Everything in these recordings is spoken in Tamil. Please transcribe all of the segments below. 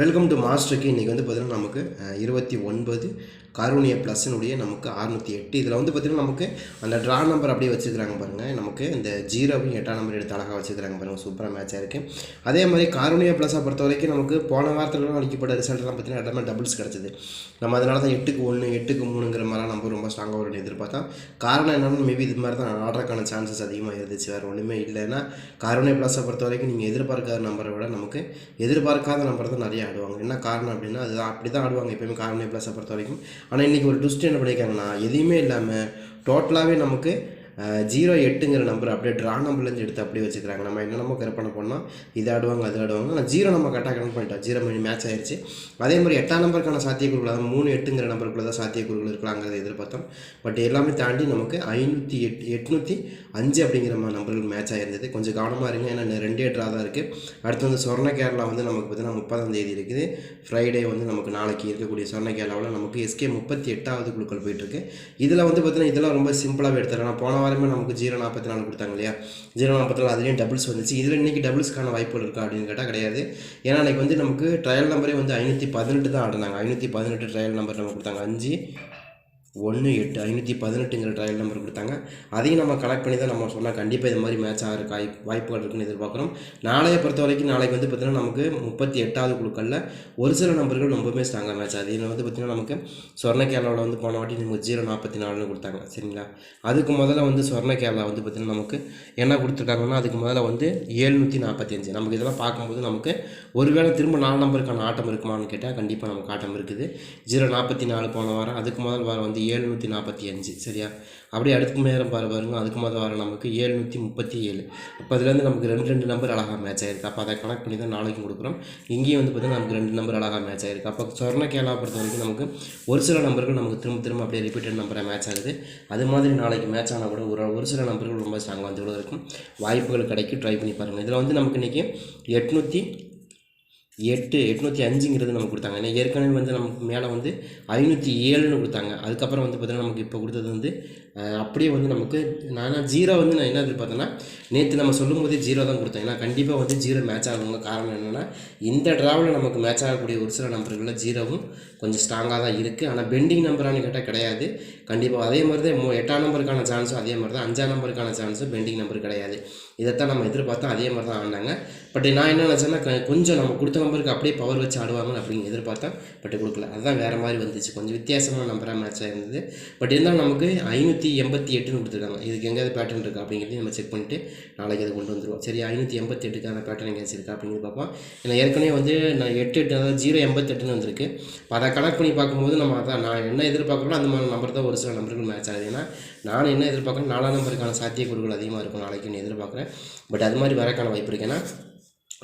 வெல்கம் டு மாஸ்டருக்கு இன்றைக்கி வந்து பார்த்திங்கன்னா நமக்கு இருபத்தி ஒன்பது கருணிய ப்ளஸ்னுடைய நமக்கு அறுநூற்றி எட்டு. இதில் வந்து பார்த்திங்கன்னா நமக்கு அந்த ட்ரா நம்பர் அப்படியே வச்சுருக்காங்க பாருங்கள் நமக்கு இந்த ஜீரோவையும் எட்டாம் நம்பர் எடுத்து அழகாக வச்சுருக்காங்க பாருங்கள் சூப்பராக மேட்சாக இருக்குது அதே மாதிரி காரூணிய ப்ளஸை பொறுத்த வரைக்கும் நமக்கு போன வாரத்தில் அடிக்கப்பட்ட ரிசல்ட்லாம் பார்த்திங்கன்னா எல்லாமே டபுள்ஸ் கிடச்சிது. நம்ம அதனால தான் எட்டுக்கு ஒன்று எட்டுக்கு மூணுங்கிற மாதிரிலாம் நம்பர் ரொம்ப ஸ்ட்ராங்காக வரும்னு எதிர்பார்த்தா. காரணம் என்னென்னு மேபி இது மாதிரி தான் ஆர்டருக்கான சான்சஸ் அதிகமாக இருந்துச்சு. வேறு ஒன்றுமே இல்லைன்னா காரூணிய ப்ளஸை பொறுத்த வரைக்கும் நீங்கள் எதிர்பார்க்காத நம்பரை விட நமக்கு எதிர்பார்க்காத நம்பர் தான் நிறைய ஆடுவாங்க. என்ன காரணம் அப்படின்னா அதுதான் அப்படி தான் ஆடுவாங்க எப்பயுமே காரணிய ப்ளஸை பொறுத்த வரைக்கும். ஆனால் இன்றைக்கி ஒரு ட்விஸ்ட் என்ன பண்ணியிருக்காங்கன்னா எதுவுமே இல்லாமல் டோட்டலாகவே நமக்கு ஜீரோ எட்டுங்கிற நம்பர் அப்படியே ட்ரா நம்பர்லேருந்து எடுத்து அப்படியே வச்சுக்கிறாங்க. நம்ம என்னென்னமோ கற்பனை பண்ணோம் இது ஆடுவாங்க அது ஆடுவாங்க. ஆனால் ஜீரோ நம்ம கரெக்டாக கனெக்ட் பண்ணிட்டோம். ஜீரோ மணி மேட்ச் ஆயிடுச்சு அதே மாதிரி எட்டாம் நம்பருக்கான சாத்தியக்குறிகள் அதாவது மூணு எட்டுங்கிற நம்பருக்குள்ள தான் சாத்தியக்குறிகள் இருக்கலாங்கிறத எதிர்பார்த்தோம். பட் எல்லாமே தாண்டி நமக்கு ஐநூற்றி எட் எட்நூற்றி அஞ்சு அப்படிங்கிற மாதிரி நம்பர்கள் மேட்ச் ஆயிருந்தது. கொஞ்சம் கவனமாக இருங்க. ஏன்னா ரெண்டே ட்ரா தான் இருக்குது அடுத்து வந்து சொர்ண கேரளா வந்து நமக்கு பார்த்தீங்கன்னா முப்பதாம் தேதி இருக்குது. ஃப்ரைடே வந்து நமக்கு நாளைக்கு இருக்கக்கூடிய சொர்ண கேரளாவில் நமக்கு எஸ்கே முப்பத்தி எட்டாவது குழுக்கள் போயிட்டுருக்கு இதில் வந்து பார்த்தீங்கன்னா இதெல்லாம் ரொம்ப சிம்பிளாகவே எடுத்துறேன் போன வாரமே நமக்கு ஜீரோ நாற்பத்தி நாலு கொடுத்தாங்க இல்லையா ஜீரோ நாற்பத்தி நாலு அதுலேயும் டபுள்ஸ் வந்துச்சு. இதில் இன்றைக்கி டபுள்ஸ்க்கான வாய்ப்புகள் இருக்கா அப்படின்னு கேட்டால் கிடையாது. ஏன்னா அன்றைக்கி வந்து நமக்கு ட்ரையல் நம்பரே வந்து ஐநூற்றி பதினெட்டு தான் ஆடினாங்க ஐநூற்றி பதினெட்டு ட்ரையல் நம்பர் நம்ம கொடுத்தாங்க. அஞ்சு ஒன்று எட்டு ஐநூற்றி பதினெட்டுங்கிற ட்ரையல் நம்பர் கொடுத்தாங்க. அதையும் நம்ம கனெக்ட் பண்ணி தான் நம்ம சொன்னால் கண்டிப்பாக இது மாதிரி மேட்ச் ஆகிற வாய் வாய்ப்புகள் இருக்குன்னு எதிர்பார்க்குறோம். நாளைய பொறுத்த வரைக்கும் நாளைக்கு வந்து பார்த்திங்கன்னா நமக்கு முப்பத்தி எட்டாவது குழுக்களில் ஒரு சில நம்பர்கள் ரொம்பவுமே ஸ்ட்ராங்காக மேட்ச் ஆகுது இதில் வந்து பார்த்திங்கன்னா நமக்கு சொர்ண கேரளாவில் வந்து போன வாட்டி நமக்கு ஜீரோ நாற்பத்தி நாலுன்னு கொடுத்தாங்க. சரிங்களா? அதுக்கு முதல்ல வந்து சொர்ண கேரளா வந்து பார்த்திங்கன்னா நமக்கு என்ன கொடுத்துருக்காங்கன்னா அதுக்கு முதல்ல வந்து ஏழ்நூற்றி நாற்பத்தஞ்சு நமக்கு இதெல்லாம் பார்க்கும்போது நமக்கு ஒருவேளை திரும்ப நாலு நம்பருக்கான ஆட்டம் இருக்குமான்னு கேட்டால் கண்டிப்பாக நமக்கு ஆட்டம் இருக்குது. ஜீரோ நாற்பத்தி நாலு போன வாரம் அதுக்கு முதல் வாரம் வந்து ஏழ்நூற்றி நாற்பத்தி அஞ்சு சரியா? அப்படியே அடுத்த நேரம் பாரு பாருங்க. அதுக்கு மொதல் வர நமக்கு ஏழ்நூற்றி முப்பத்தி ஏழு. அப்போ அதுலேருந்து நமக்கு ரெண்டு ரெண்டு நம்பர் அழகாக மேட்ச் ஆயிருக்கு. அப்போ அதை கனெக்ட் பண்ணி தான் நாளைக்கும் கொடுக்குறோம். இங்கேயும் வந்து பார்த்திங்கன்னா நமக்கு ரெண்டு நம்பர் அழகாக மேட்ச் ஆயிருக்கு. அப்போ சொர்ண கேலா பொறுத்த வரைக்கும் நமக்கு ஒரு சில நம்பர்கள் நமக்கு திரும்ப திரும்ப அப்படியே ரிப்பீட்டட் நம்பராக மேட்ச் ஆகுது. அது மாதிரி நாளைக்கு மேட்ச் ஆனால் கூட ஒரு ஒரு சில நம்பர்கள் ரொம்ப ஸ்ட்ராங்காக வந்து கூட இருக்கும். வாய்ப்புகள் கிடைக்கும். ட்ரை பண்ணி பாருங்கள் இதில் வந்து நமக்கு இன்றைக்கி எட்நூற்றி எட்டு எட்நூற்றி அஞ்சுங்கிறது நமக்கு கொடுத்தாங்க. ஏன்னா ஏற்கனவே வந்து நமக்கு மேலே வந்து ஐநூற்றி ஏழுன்னு கொடுத்தாங்க. அதுக்கப்புறம் வந்து பார்த்தீங்கன்னா நமக்கு இப்போ கொடுத்தது வந்து அப்படியே வந்து நமக்கு நான் ஜீரோ வந்து நான் என்ன எதிர்பார்த்தேன்னா நேற்று நம்ம சொல்லும் போதே ஜீரோ தான் கொடுத்தேன் ஏன்னா கண்டிப்பாக வந்து ஜீரோ மேட்ச் ஆகணுங்க காரணம் என்னென்னா இந்த ட்ராவலில் நமக்கு மேட்ச் ஆகக்கூடிய ஒரு சில நம்பர்களில் ஜீரோவும் கொஞ்சம் ஸ்ட்ராங்காக தான் இருக்குது ஆனால் பெண்டிங் நம்பரானு கேட்டால் கிடையாது. கண்டிப்பாக அதே மாதிரி தான் மூ- எட்டாம் நம்பருக்கான சான்ஸும் அதே மாதிரி தான் அஞ்சாம் நம்பருக்கான சான்ஸும் பெண்டிங் நம்பர் கிடையாது. இதைத்தான் நம்ம எதிர்பார்த்தோம் அதே மாதிரி தான் ஆடினாங்க பட் நான் என்ன நினச்சேன்னா கொஞ்சம் நம்ம கொடுத்த நம்பருக்கு அப்படியே பவர் வச்சு ஆடுவாங்க அப்படின்னு எதிர்பார்த்தேன் பட் கொடுக்கல. அதுதான் வேறு மாதிரி வந்துச்சு. கொஞ்சம் வித்தியாசமான நம்பராக மேட்ச் ஆயிருந்தது. பட் இருந்தாலும் நமக்கு ஐநூற்றி எண்பத்தி எட்டுன்னு கொடுத்துருக்காங்க. இதுக்கு எங்கேயாவது பேட்டர்ன் இருக்கா அப்படிங்கிறதையும் நம்ம செக் பண்ணிட்டு நாளைக்கு அதை கொண்டு வந்துடுவோம் சரி ஐநூற்றி எண்பத்தி எட்டுக்கான பேட்டர்ன் எங்கேயாச்சும் இருக்கா அப்படிங்கிறது பார்ப்போம். ஏன்னா ஏற்கனவே வந்து நான் எட்டு எட்டு அதாவது ஜீரோ எண்பத்தெட்டுன்னு வந்திருக்கு. இப்போ அதை கனெக்ட் பண்ணி பார்க்கும்போது நம்ம அதான் நான் என்ன எதிர்பார்க்குறோம் அந்த மாதிரி நம்பர் தான் ஒரு சில நம்பர்கள் மேட்ச் ஆகுது. ஏன்னா நான் என்ன எதிர்பார்க்குறேன் நாலாம் நம்பருக்கான சாத்தியக்கூறுகள் அதிகமாக இருக்கும் நாளைக்குன்னு எதிர்பார்க்குறேன். பட் அது மாதிரி வரக்கான வாய்ப்பு இருக்கு. ஏன்னா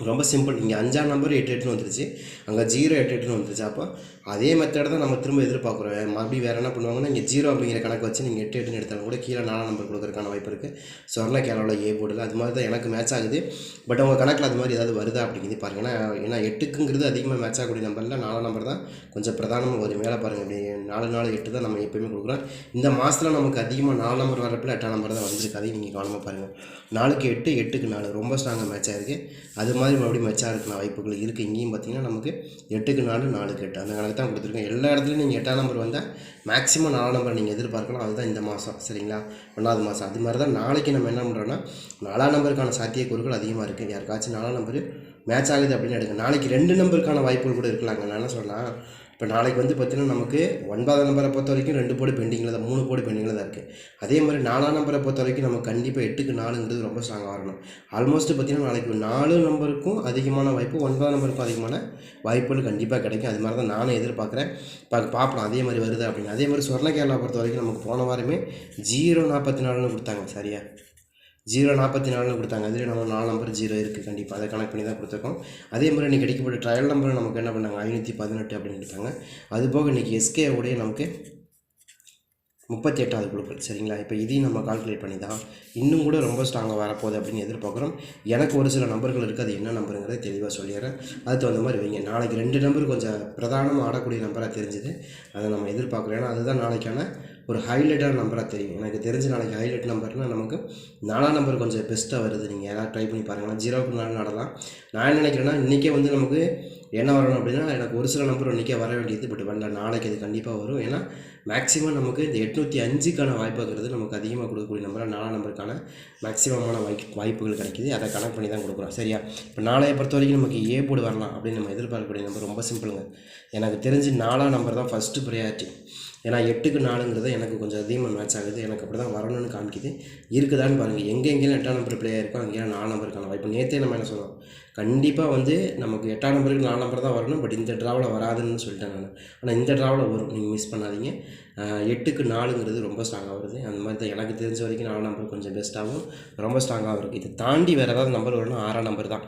ரொம்ப சிம்பிள் இங்கே அஞ்சாம் நம்பர் எட்டு எட்டுன்னு வந்துருச்சு. அங்கே ஜீரோ எட்டு எட்டுன்னு வந்துருச்சு. அப்போ அதே மெத்தட் தான் நம்ம திரும்ப எதிர்பார்க்குறோம். மறுபடியும் வேறு என்ன பண்ணுவாங்கன்னா இங்கே ஜீரோ அப்படிங்கிற கணக்கு வச்சு நீங்கள் எட்டு எட்டுன்னு எடுத்தாலும் கூட கீழே நாலாம் நம்பர் கொடுக்குறக்கான வாய்ப்பு இருக்குது சொர்ண கேரளாவில் ஏ போர்டில் அது மாதிரி தான் எனக்கு மேட்ச் ஆகுது. பட் அவங்க கணக்கில் அது மாதிரி ஏதாவது வருதா அப்படிங்கிறது பாருங்கள் ஏன்னா ஏன்னா எட்டுக்குங்கிறது அதிகமாக மேட்ச் ஆகக்கூடிய நம்பரில் நாலாம் நம்பர் தான் கொஞ்சம் பிரதானமாக ஒரு மேலே பாருங்கள் இப்படி நாலு நாலு எட்டு தான் நம்ம எப்பயுமே கொடுக்குறோம். இந்த மாதத்தில் நமக்கு அதிகமாக நாலு நம்பர் வரப்பில் எட்டாம் நம்பர் தான் வந்திருக்கு. அதையும் நீங்கள் கவனமாக பாருங்கள் நாலுக்கு எட்டு எட்டுக்கு நாலு. ரொம்ப ஸ்ட்ராங்காக மேட்ச் ஆகிருக்கு அது மாதிரி மறுபடியும் மேட்சாக இருக்கலாம் வாய்ப்புகள் இருக்குது இங்கேயும் பார்த்தீங்கன்னா நமக்கு எட்டுக்கு நாலு நாலுக்கு எட்டு அந்த கணக்கு தான் கொடுத்துருக்கோம் எல்லா இடத்துலையும் நீங்கள் எட்டாம் நம்பர் வந்தால் மேக்ஸிமம் நாலாம் நம்பர் நீங்கள் எதிர்பார்க்கலாம். அதுதான் இந்த மாதம் சரிங்களா? ஒன்றாவது மாதம் அது மாதிரி தான் நாளைக்கு நம்ம என்ன பண்ணுறோன்னா நாலாம் நம்பருக்கான சாத்தியக்கூறுகள் அதிகமாக இருக்குது யாருக்காச்சும் நாலாம் நம்பர் மேட்ச் ஆகுது அப்படின்னு எடுங்க. நாளைக்கு ரெண்டு நம்பருக்கான வாய்ப்புகள் கூட இருக்கலாங்க நான் என்ன சொல்லலாம் இப்போ நாளைக்கு வந்து பார்த்தீங்கன்னா நமக்கு ஒன்பதாம் நம்பரை பொறுத்த வரைக்கும் ரெண்டு போடு பெண்டிங்கில் தான் மூணு போடு பெண்டிங்கில் தான் இருக்குது அதே மாதிரி நாலாம் நம்பரை பொறுத்த வரைக்கும் நம்ம கண்டிப்பாக எட்டுக்கு நாலுங்கிறது ரொம்ப ஸ்ட்ராங்காக வரணும். ஆல்மோஸ்ட் பார்த்தீங்கன்னா நாளைக்கு நாலு நம்பருக்கும் அதிகமான வாய்ப்பு ஒன்பதாம் நம்பருக்கும் அதிகமான வாய்ப்புகள் கண்டிப்பாக கிடைக்கும். அது மாதிரி தான் நானும் எதிர்பார்க்குறேன். பா பார்ப்போம் அதே மாதிரி வருது அப்படின்னு. அதே மாதிரி சொர்ண கேரளா பொறுத்த வரைக்கும் நமக்கு போன வாரமே ஜீரோ நாற்பத்தி நாலுன்னு கொடுத்தாங்க சரியா? ஜீரோ நாற்பத்தி நாலுன்னு கொடுத்தாங்க. அதுலேயே நம்ம நாலு நம்பர் ஜீரோ இருக்குது கண்டிப்பாக அதை கனெக்ட் பண்ணி தான் கொடுத்துருக்கோம். அதே மாதிரி இன்றைக்கி கிடைக்கப்பட்ட ட்ரையல் நம்பர் நமக்கு என்ன பண்ணாங்க? ஐநூற்றி பதினெட்டு அப்படின்னு கொடுத்தாங்க. அது போக இன்றைக்கி எஸ்கே உடைய நமக்கு முப்பத்தி எட்டாவது குழுக்கள் சரிங்களா? இப்போ இதையும் நம்ம கால்குலேட் பண்ணி தான் இன்னும் கூட ரொம்ப ஸ்ட்ராங்காக வரப்போகுது அப்படின்னு எதிர்பார்க்குறோம். எனக்கு ஒரு சில நம்பர்கள் இருக்குது அது என்ன நம்பருங்கிறத தெளிவாக சொல்லிடுறேன். அதுக்கு தகுந்த மாதிரி வைங்க. நாளைக்கு ரெண்டு நம்பர் கொஞ்சம் பிரதானமாக ஆடக்கூடிய நம்பராக தெரிஞ்சுது. அதை நம்ம எதிர்பார்க்குறோம். ஏன்னா அதுதான் நாளைக்கான ஒரு ஹைலைட்டான நம்பராக தெரியும். எனக்கு தெரிஞ்ச நாளைக்கு ஹைலைட் நம்பர்னால் நமக்கு நாலாம் நம்பர் கொஞ்சம் பெஸ்ட்டாக வருது. நீங்கள் யாராவது ட்ரை பண்ணி பாருங்களேன். ஜீரோக்கு நாலு நடலாம். நான் என்ன நினைக்கிறேன்னா இன்றைக்கே வந்து நமக்கு என்ன வரணும் அப்படின்னா எனக்கு ஒரு சில நம்பர் இன்றைக்கே வர வேண்டியது பட் வரல நாளைக்கு அது கண்டிப்பாக வரும். ஏன்னா மேக்ஸிமம் நமக்கு இந்த எட்நூற்றி அஞ்சுக்கான வாய்ப்புங்கிறது நமக்கு அதிகமாக கொடுக்கக்கூடிய நம்பராக நாலாம் நம்பருக்கான மேக்ஸிமமான வாய் வாய்ப்புகள் கிடைக்கிது. அதை கனெக்ட் பண்ணி தான் கொடுக்குறோம். சரியா? இப்போ நாளைய பொறுத்த வரைக்கும் நமக்கு ஏ போர்டு வரலாம் அப்படின்னு நம்ம எதிர்பார்க்கக்கூடிய நம்பர் ரொம்ப சிம்பிளுங்க எனக்கு தெரிஞ்சு நாலாம் நம்பர் தான் ஃபஸ்ட்டு ப்ரையாரிட்டி ஏன்னா எட்டுக்கு நாலுங்கிறத எனக்கு கொஞ்சம் அதிகமாக மேட்ச் ஆகுது. எனக்கு அப்படி தான் வரணும்னு காமிக்குது. இருக்குதான்னு பாருங்கள் எங்கே எங்கேயும் எட்டாம் நம்பர் பிளேயர் இருக்கோ அங்கேயும் நாலு நம்பருக்கான வாய்ப்பு நேற்றே நம்ம என்ன சொன்னோம்? கண்டிப்பாக வந்து நமக்கு எட்டாம் நம்பருக்கு நாலு நம்பர் தான் வரணும். பட் இந்த ட்ராவில் வராதுன்னு சொல்லிட்டேன் நான். ஆனால் இந்த ட்ராவில் வரும். நீங்கள் மிஸ் பண்ணாதீங்க. எட்டுக்கு நாலுங்கிறது ரொம்ப ஸ்ட்ராங்காக வருது. அந்த மாதிரி தான் எனக்கு தெரிஞ்ச வரைக்கும் நாலு நம்பர் கொஞ்சம் பெஸ்ட்டாகவும் ரொம்ப ஸ்ட்ராங்காகவும் இருக்குது இதை தாண்டி வேறு ஏதாவது நம்பர் வரணும் ஆறாம் நம்பர் தான்.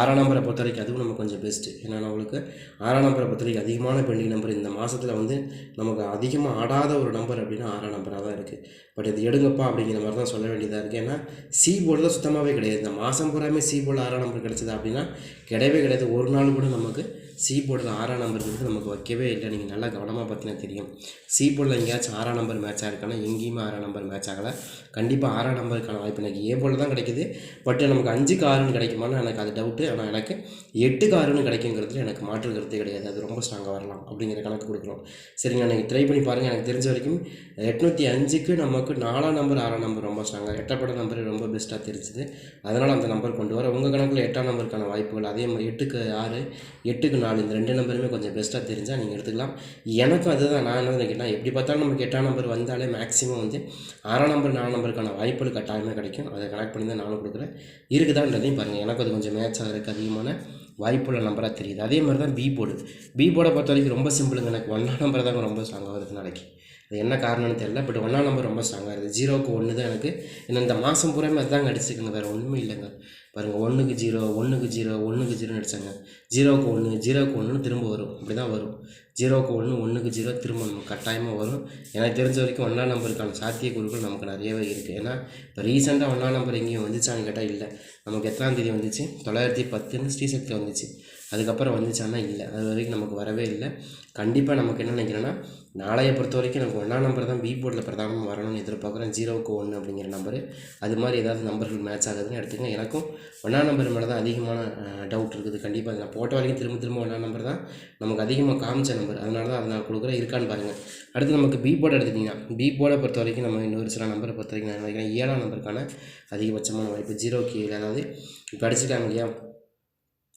ஆறாம் நம்பரை பொறுத்த வரைக்கும் அதுவும் நம்ம கொஞ்சம் பெஸ்ட்டு ஏன்னா நம்மளுக்கு ஆறாம் நம்பரை பொறுத்த வரைக்கும் அதிகமான பெண்டிங் நம்பர் இந்த மாதத்தில் வந்து நமக்கு அதிகமாக ஆடாத ஒரு நம்பர் அப்படின்னா ஆறாம் நம்பராக தான் இருக்குது பட் இது எடுங்கப்பா அப்படிங்கிற மாதிரி தான் சொல்ல வேண்டியதாக இருக்குது ஏன்னா சி போர்டில் சுத்தமாகவே கிடையாது. இந்த மாதம் பூராமே சி போர்டில் ஆறாம் நம்பர் கிடச்சிது அப்படின்னா கிடையவே கிடையாது. ஒரு நாள் கூட நமக்கு சி போர்டில் ஆறாம் நம்பர் வந்து நமக்கு வைக்கவே இல்லை. நீங்கள் நல்லா கவனமாக பார்த்தீங்கன்னா தெரியும். சி போர்டில் எங்கேயாச்சும் ஆறாம் நம்பர் மேட்ச் ஆகிருக்கானா எங்கேயுமே ஆறாம் நம்பர் மேட்ச் ஆகலை. கண்டிப்பாக ஆறாம் நம்பருக்கான வாய்ப்பு எனக்கு ஏ போர்டில் தான் கிடைக்குது. பட் நமக்கு அஞ்சுக்கு ஆறுன்னு கிடைக்குமான்னு எனக்கு அது டவுட்டு ஆனால் எனக்கு எட்டுக்கு ஆறுன்னு கிடைக்குங்கிறதுல எனக்கு மாற்று கருத்தே கிடையாது. அது ரொம்ப ஸ்ட்ராங்காக வரலாம் அப்படிங்கிற கணக்கு கொடுக்குறோம். சரிங்க நீங்கள் ட்ரை பண்ணி பாருங்கள் எனக்கு தெரிஞ்ச வரைக்கும் எட்நூற்றி அஞ்சுக்கு நமக்கு நாலாம் நம்பர் ஆறாம் நம்பர் ரொம்ப ஸ்ட்ராங்காக எட்டப்பட்ட நம்பர் ரொம்ப பெஸ்ட்டாக தெரிஞ்சுது. அதனால் அந்த நம்பர் கொண்டு வர. உங்கள் கணக்கில் எட்டாம் நம்பருக்கான வாய்ப்புகள் அதே மாதிரி எட்டுக்கு ஆறு எட்டுக்கு நாலு இந்த ரெண்டு நம்பருமே கொஞ்சம் பெஸ்ட்டாக தெரிஞ்சால் நீங்கள் எடுத்துக்கலாம். எனக்கும் அதுதான். நான் என்ன கேட்டேன் எப்படி பார்த்தாலும் நமக்கு எட்டாம் நம்பர் வந்தாலே மேக்ஸிமம் வந்து ஆறாம் நம்பர் நாலாம் நம்பருக்கான வாய்ப்புகள் கட்டாயமாக கிடைக்கும். அதை கனெக்ட் பண்ணி தான் நானும் கொடுக்குறேன். இருக்குதான்றதையும் பாருங்கள் எனக்கு அது கொஞ்சம் மேட்ச் ஆகிறதுக்கு அதிகமான வாய்ப்புள்ள நம்பராக தெரியுது. அதே மாதிரி தான் பி போர்டு பி போர்டை பொறுத்த வரைக்கும் ரொம்ப சிம்பிளுங்க எனக்கு ஒன்றாம் நம்பர் தான் ரொம்ப ஸ்ட்ராங்காக வருது நாளைக்கு. அது என்ன காரணம்னு தெரியல பட் ஒன்றாம் நம்பர் ரொம்ப ஸ்ட்ராங்காக இருக்குது ஜீரோவுக்கு ஒன்று தான் எனக்கு. ஏன்னா இந்த மாதம் பூராமே அதுதாங்க அடிச்சுக்கோங்க வேறு ஒன்றுமே இல்லைங்க. பாருங்கள் ஒன்றுக்கு ஜீரோ ஒன்றுக்கு ஜீரோ ஒன்றுக்கு ஜீரோன்னு அடித்தாங்க ஜீரோவுக்கு ஒன்று ஜீரோவுக்கு ஒன்றுன்னு திரும்ப வரும். இப்படி தான் வரும். ஜீரோவுக்கு ஒன்று ஒன்றுக்கு ஜீரோ திரும்ப கட்டாயமாக வரும். எனக்கு தெரிஞ்ச வரைக்கும் ஒன்றாம் நம்பருக்கான சாத்தியக்கூறுகள் நமக்கு நிறையவே இருக்குது ஏன்னா இப்போ ரீசெண்டாக ஒன்றாம் நம்பர் எங்கேயும் வந்துச்சான்னு கேட்டால் இல்லை. நமக்கு எத்தனாம் தேதி வந்துச்சு? தொள்ளாயிரத்தி பத்துன்னு ஸ்ரீசக்தி வந்துச்சு. அதுக்கப்புறம் வந்துச்சான்னா இல்லை. அது வரைக்கும் நமக்கு வரவே இல்லை. கண்டிப்பாக நமக்கு என்ன நினைக்கிறேன்னா நாளையை பொறுத்த வரைக்கும் நமக்கு ஒன்றாம் நம்பர் தான் பி போர்டில் பிரதானமாக வரணும்னு எதிர்பார்க்குறேன். ஜீரோவுக்கு ஒன்று அப்படிங்கிற நம்பரு அது மாதிரி ஏதாவது நம்பர்கள் மேட்ச் ஆகுதுன்னு எடுத்துங்க எனக்கும் ஒன்றாம் நம்பர் மேலே தான் அதிகமான டவுட் இருக்குது. கண்டிப்பாக நான் போட்ட வரைக்கும் திரும்ப திரும்ப ஒன்றாம் நம்பர் தான் நமக்கு அதிகமாக காமிச்ச நம்பர் அதனால தான் அதை நான் கொடுக்குறேன். இருக்கான்னு பாருங்கள் அடுத்து நமக்கு பி போர்டு எடுத்துட்டிங்கன்னா பி போர்டை பொறுத்த வரைக்கும் நம்ம இன்னொரு சில நம்பரை பொறுத்த வரைக்கும் நான் நினைக்கிறேன். ஏழாம் நம்பருக்கான அதிகபட்சமான வாய்ப்பு ஜீரோ கீழே அதாவது இப்போ அடிச்சிருக்காங்க இல்லையா?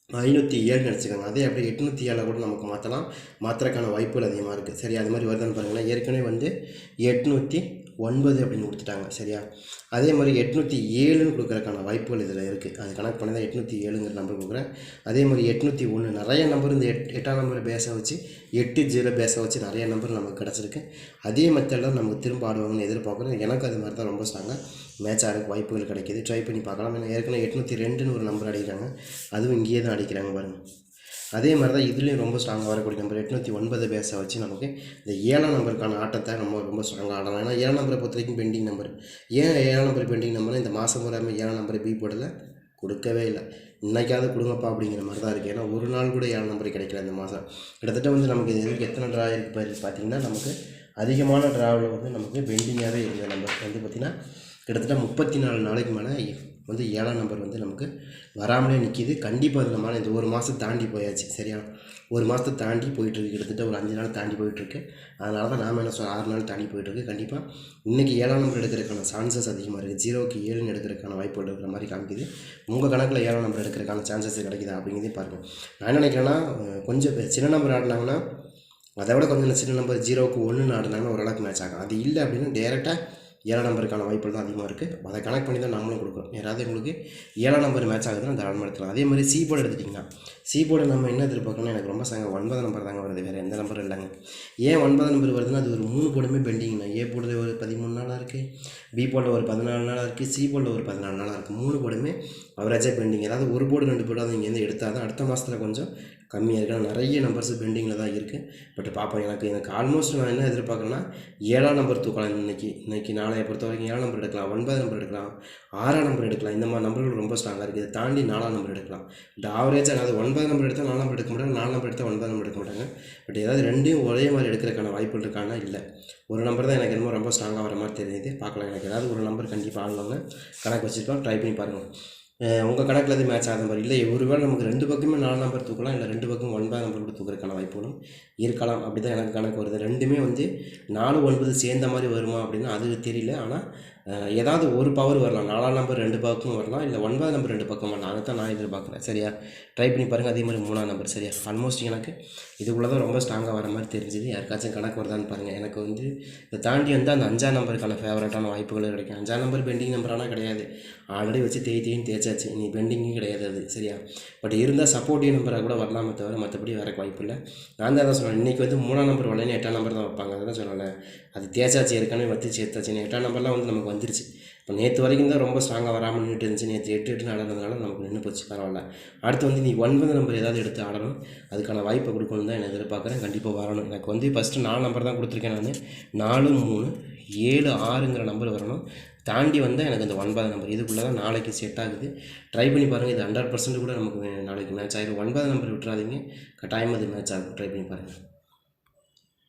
ஐநூற்றி ஏழுன்னு வச்சுக்கோங்க அதே அப்படியே எட்நூற்றி ஏழை கூட நமக்கு மாற்றலாம் மாற்றுறதுக்கான வாய்ப்புகள் அதிகமாக இருக்குது சரி அது மாதிரி வருதான்னு பாருங்களேன். ஏற்கனவே வந்து எட்நூற்றி ஒன்பது அப்படின்னு கொடுத்துட்டாங்க. சரியா? அதே மாதிரி எட்நூற்றி ஏழுன்னு கொடுக்குறக்கான வாய்ப்புகள் இதில் இருக்குது அது கணக்கு பண்ணி தான் எட்நூற்றி ஏழுங்கிற நம்பர் கொடுக்குறேன். அதே மாதிரி எட்நூற்றி ஒன்று நிறைய நம்பர் இந்த எட் எட்டாம் நம்பர் பேஸாக வச்சு எட்டு ஜீரோ பேஸாக வச்சு நிறைய நம்பர் நமக்கு கிடச்சிருக்கு. அதே மெத்தடில் நமக்கு திரும்ப ஆடுவாங்கன்னு எதிர்பார்க்குறேன் எனக்கு அது மாதிரி தான் ரொம்ப ஸ்ட்ராங்காக மேட்ச் ஆகிறதுக்கு வாய்ப்புகள் கிடைக்கிது. ட்ரை பண்ணி பார்க்கலாம். ஏன்னா ஏற்கனவே எட்நூற்றி ரெண்டுன்னு ஒரு நம்பர் அடிக்கிறாங்க. அதுவும் இங்கேயே தான் அடிக்கிறாங்க பாருங்கள் அதே மாதிரி தான் இதுலேயும் ரொம்ப ஸ்ட்ராங்காக வரக்கூடிய நம்பர் எட்நூற்றி ஒன்பது பேஸை வச்சு நமக்கு இந்த ஏழாம் நம்பருக்கான ஆட்டத்தை நம்ம ரொம்ப ஸ்ட்ராங்காக ஆடலாம். ஏன்னா ஏழாம் நம்பரை பொறுத்த வரைக்கும் பெண்டிங் நம்பர் ஏன் ஏழாம் நம்பர் பெண்டிங் நம்பர் இந்த மாதம் வராமல் ஏழாம் நம்பர் பி போடல? கொடுக்கவே இல்லை. இன்றைக்காவது கொடுங்கப்பா அப்படிங்கிற மாதிரி தான் இருக்குது ஏன்னா ஒரு நாள் கூட ஏழாம் நம்பர் கிடைக்கல இந்த மாதம் கிட்டத்தட்ட வந்து நமக்கு இது வரைக்கும் எத்தனை ட்ரா இருக்குது பாரு பார்த்தீங்கன்னா நமக்கு அதிகமான ட்ராவில் வந்து நமக்கு பெண்டிங்காகவே இருந்த நம்பர் வந்து பார்த்திங்கன்னா கிட்டத்தட்ட முப்பத்தி நாலு நாளைக்கு மேலே வந்து ஏழாம் நம்பர் வந்து நமக்கு வராமலே நிற்கிது கண்டிப்பாக அது நம்மளால் இந்த ஒரு மாதம் தாண்டி போயாச்சு சரியா? ஒரு மாதத்தை தாண்டி போயிட்டுருக்கு கிட்டத்தட்ட ஒரு அஞ்சு நாள் தாண்டி போயிட்டுருக்கு அதனால தான் நாம் என்ன சொல்ல ஆறு நாள் தாண்டி போயிட்டுருக்கு கண்டிப்பாக இன்றைக்கி ஏழாம் நம்பர் எடுக்கிறதுக்கான சான்சஸ் அதிகமாக இருக்குது ஜீரோக்கு ஏழுன்னு எடுக்கிறதுக்கான வாய்ப்பு இருக்கிற மாதிரி காமிக்குது. உங்கள் கணக்கில் ஏழாம் நம்பர் எடுக்கிறதுக்கான சான்சஸ் கிடைக்குதா அப்படிங்கிறதே பார்க்கணும் நான் என்ன நினைக்கிறேன்னா கொஞ்சம் சின்ன நம்பர் ஆடினாங்கன்னா அதை விட கொஞ்சம் சின்ன நம்பர் ஜீரோக்கு ஒன்றுன்னு ஆடினாங்கன்னா ஓரளவுக்கு மேட்ச் ஆகும். அது இல்லை அப்படின்னா டேரெக்டாக ஏழாம் நம்பருக்கான வாய்ப்புகள் தான் அதிகமாக இருக்குது அதை கனெக்ட் பண்ணி தான் நம்மளும் கொடுக்குறோம் யாராவது உங்களுக்கு ஏழாம் நம்பர் மேட்ச் ஆகுதுன்னா தாராளமாக எடுத்துக்கலாம். அதே மாதிரி சி போர்டு எடுத்துட்டிங்கன்னா சி போர்டு நம்ம என்ன எதிர்பார்க்கணும்னா எனக்கு ரொம்ப சாங்க ஒன்பது நம்பர் தாங்க வருது. வேறு எந்த நம்பரும் இல்லைங்க. ஏன் ஒன்பது நம்பர் வருதுன்னா அது ஒரு மூணு போர்டுமே பெண்டிங்ண்ணா ஏ போர்டில் ஒரு பதிமூணு நாளாக இருக்குது பி போர்டில் ஒரு பதினாலு நாளாக இருக்குது சி போர்டில் ஒரு பதினாலு நாளாக இருக்குது மூணு போர்டுமே அவரேஜாக பெண்டிங் ஏதாவது ஒரு போர்டு ரெண்டு போர்டு அது இங்கேருந்து எடுத்தால் தான் அடுத்த மாதத்தில் கொஞ்சம் கம்மியாக இருக்குது நிறைய நம்பர்ஸ் பெண்டிங்கில் தான் இருக்குது பட் பார்ப்போம் எனக்கு எனக்கு ஆல்மோஸ்ட் நான் என்ன எதிர்பார்க்குறேன்னா ஏழாம் நம்பர் தூக்கலாம் இன்றைக்கி இன்றைக்கி நாளைய பொறுத்த வரைக்கும் ஏழாம் நம்பர் எடுக்கலாம் ஒன்பது நம்பர் எடுக்கலாம் ஆறாம் நம்பர் எடுக்கலாம். இந்த மாதிரி நம்பர்கள் ரொம்ப ஸ்ட்ராங்காக இருக்குது இதை தாண்டி நாலாம் நம்பர் எடுக்கலாம். பட் ஆவரேஜாக அதாவது ஒன்பது நம்பர் எடுத்தால் நாலாம் நம்பர் எடுக்க மாட்டாங்க நாலு நம்பர் எடுத்தால் ஒன்பது நம்பர் எடுக்க மாட்டாங்க. பட் ஏதாவது ரெண்டையும் ஒரே மாதிரி எடுக்கிறதுக்கான வாய்ப்புகள் இருக்கானா? இல்லை. ஒரு நம்பர் தான் எனக்கு என்னமோ ரொம்ப ஸ்ட்ராங்காக வர மாதிரி தெரியுது. பார்க்கலாம் எனக்கு ஏதாவது ஒரு நம்பர் கண்டிப்பாக ஆளுவாங்க கணக்கு வச்சுருக்கோம். ட்ரை பண்ணி பாருங்கள் உங்கள் கணக்கில் எது மேட்ச் ஆகிற மாதிரி இல்லை. ஒருவேளை நமக்கு ரெண்டு பக்கமே நாலு நம்பர் தூக்கலாம் இல்லை ரெண்டு பக்கம் ஒன்பது நம்பர் கூட தூக்கிறதுக்கான வாய்ப்புகளும் இருக்கலாம். அப்படி தான் எனக்கு கணக்கு வருது. ரெண்டுமே வந்து நாலு ஒன்பது சேர்ந்த மாதிரி வருமா அப்படின்னா அது தெரியல. ஆனால் ஏதாவது ஒரு பவர் வரலாம். நாலாம் நம்பர் ரெண்டு பக்கம் வரலாம். இல்லை ஒன்பது நம்பர் ரெண்டு பக்கம் வரலாம். அதை தான் நான் எதிர்பார்க்குறேன். சரியா? ட்ரை பண்ணி பாருங்கள் அதே மாதிரி மூணாம் நம்பர் சரியா? ஆல்மோஸ்ட் எனக்கு இதுக்குள்ளே தான் ரொம்ப ஸ்ட்ராங்காக வர மாதிரி தெரிஞ்சுது. யாருக்காச்சும் கணக்கு வருதான்னு பாருங்கள் எனக்கு வந்து இதை தாண்டி வந்து அந்த அஞ்சாம் நம்பருக்கான ஃபேவரட்டான வாய்ப்புகள் கிடைக்கும். அஞ்சாம் நம்பர் பெண்டிங் நம்பர் ஆனால் கிடையாது. ஆல்ரெடி வச்சு தேய் தேய்னு தேய்ச்சாச்சு. நீ பெண்டிங்கும் கிடையாது அது. சரியா? பட் இருந்தால் சப்போர்ட்டிவ் நம்பராக கூட வரலாமே தவிர மற்றபடி வர வாய்ப்பு இல்லை. நான் தான் சொன்னேன் இன்றைக்கி வந்து மூணாம் நம்பர் வரலன்னு எட்டாம் நம்பர் தான் வைப்பாங்க. அதை தான் சொல்லலை அது தேய்ச்சாச்சு ஏற்கனவே வச்சு சேர்த்தாச்சு. எட்டாம் நம்பர்லாம் வந்து நமக்கு வந்துருச்சு. இப்போ நேற்று வரைக்கும் தான் ரொம்ப ஸ்ட்ராங்காக வராமல் நின்றுட்டு இருந்துச்சு. நேற்று எட்டு எட்டு நடந்ததுனால நமக்கு நின்று போச்சு. பரவாயில்ல. அடுத்து வந்து நீ ஒன்பது நம்பர் ஏதாவது எடுத்து ஆடணும். அதுக்கான வாய்ப்பை கொடுக்கணும் தான் நான் எதிர்பார்க்குறேன். கண்டிப்பாக வரணும். எனக்கு வந்து ஃபஸ்ட்டு நாலு நம்பர் தான் கொடுத்துருக்கேன் நான். நாலு மூணு ஏழு ஆறுங்கிற நம்பர் வரணும். தாண்டி வந்தால் எனக்கு அந்த ஒன்பது நம்பர் இதுக்குள்ளே தான் நாளைக்கு செட் ஆகுது. ட்ரை பண்ணி பாருங்கள் இது ஹண்ட்ரட் பர்சன்ட் கூட நமக்கு நாளைக்கு மேட்ச் ஆகிடும் ஒன்பது நம்பர் விட்டுறாதீங்க. கட்டாயமாக அது மேட்ச் ஆகும். ட்ரை பண்ணி பாருங்கள்